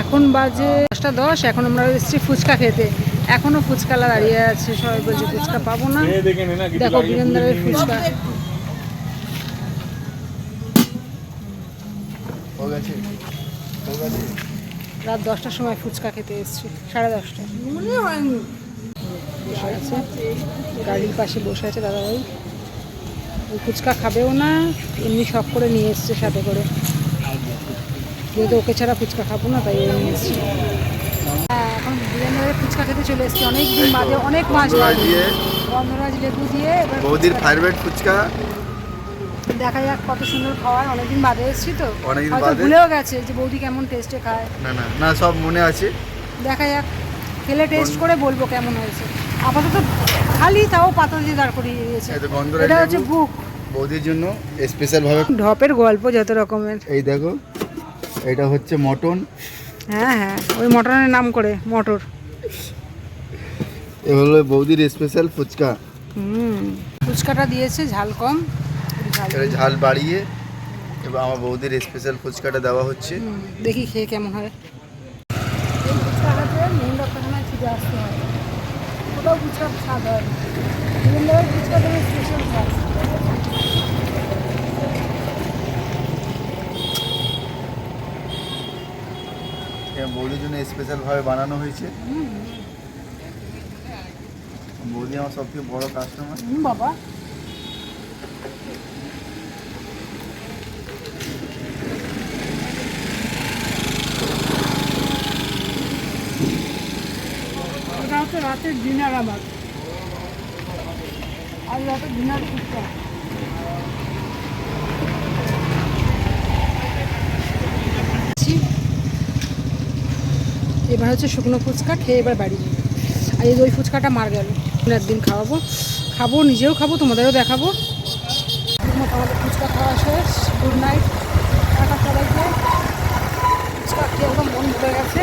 এখন বাজে দশটা দশ এখন আমরা এসেছি ফুচকা খেতে। এখনও ফুচকালা দাঁড়িয়ে আছে সবাই বলছে ফুচকা পাবো না। দেখো বীরেন্দ্রের ফুচকা। রাত দশটার সময় ফুচকা খেতে এসেছি সাড়ে দশটা বসে আছে গাড়ির পাশে বসে আছে দাদাভাই। ওই ফুচকা খাবেও না এমনি শখ করে নিয়ে এসছে সাথে করে। যেহেতু ওকে ছাড়া ফুচকা খাব না তাই নিয়ে এসছি। হ্যাঁ এখন বীরেন্দ্রের ফুচকা খেতে চলে এসেছি। অনেক দিন বাদে অনেক মাছ দিয়ে। গন্ধরাজ লেবু দিয়ে বৌদির ফেভারিট ফুচকা। দেখা যাক কত সুন্দর খাওয়ার। অনেকদিন বাদে এসেছি তো। অনেকদিন বাদে? ভুলেও গেছে যে বৌদি কেমন টেস্টে খায়। না না না সব মনে আছে। দেখা যাক খেলে টেস্ট করে বলব কেমন হয়েছে। আপাতত খালি তাও পাতা দিয়ে দাঁড় করিয়ে দিয়েছে। এটা হচ্ছে বুক বৌদির জন্য স্পেশাল ভাবে ঢপের গল্প যত রকমের। এই দেখো। এটা হচ্ছে মটন। হ্যাঁ হ্যাঁ। ওই মটনের নাম করে মটর। এ হলো বৌদির স্পেশাল ফুচকা। হুম। ফুচকাটা দিয়েছে ঝাল কম। ঝাল বাড়িয়ে এবার আমার বৌদির স্পেশাল ফুচকাটা দেওয়া হচ্ছে। দেখি খেয়ে কেমন হয়। মেন হয়। ফুচকা স্বাদ হয় স্পেশাল এটা বৌদির জন্য স্পেশালভাবে বানানো হয়েছে। বৌদি আমার সবথেকে বড় কাস্টমার হুম বাবা। ওটা হচ্ছে রাতের ডিনার আমার আর রাতের ডিনার ফুচকা এবার হচ্ছে শুকনো ফুচকা খেয়ে এবার বাড়ি যাব। আর এই দই ফুচকাটা মার গেল। একদিন খাওয়াবো। খাব, নিজেও খাব, তোমাদেরও দেখাবো। আমাদের ফুচকা খাওয়া শেষ। গুড নাইট টাটা সবাইকে। ফুচকা খেয়ে একদম মন ভরে গেছে।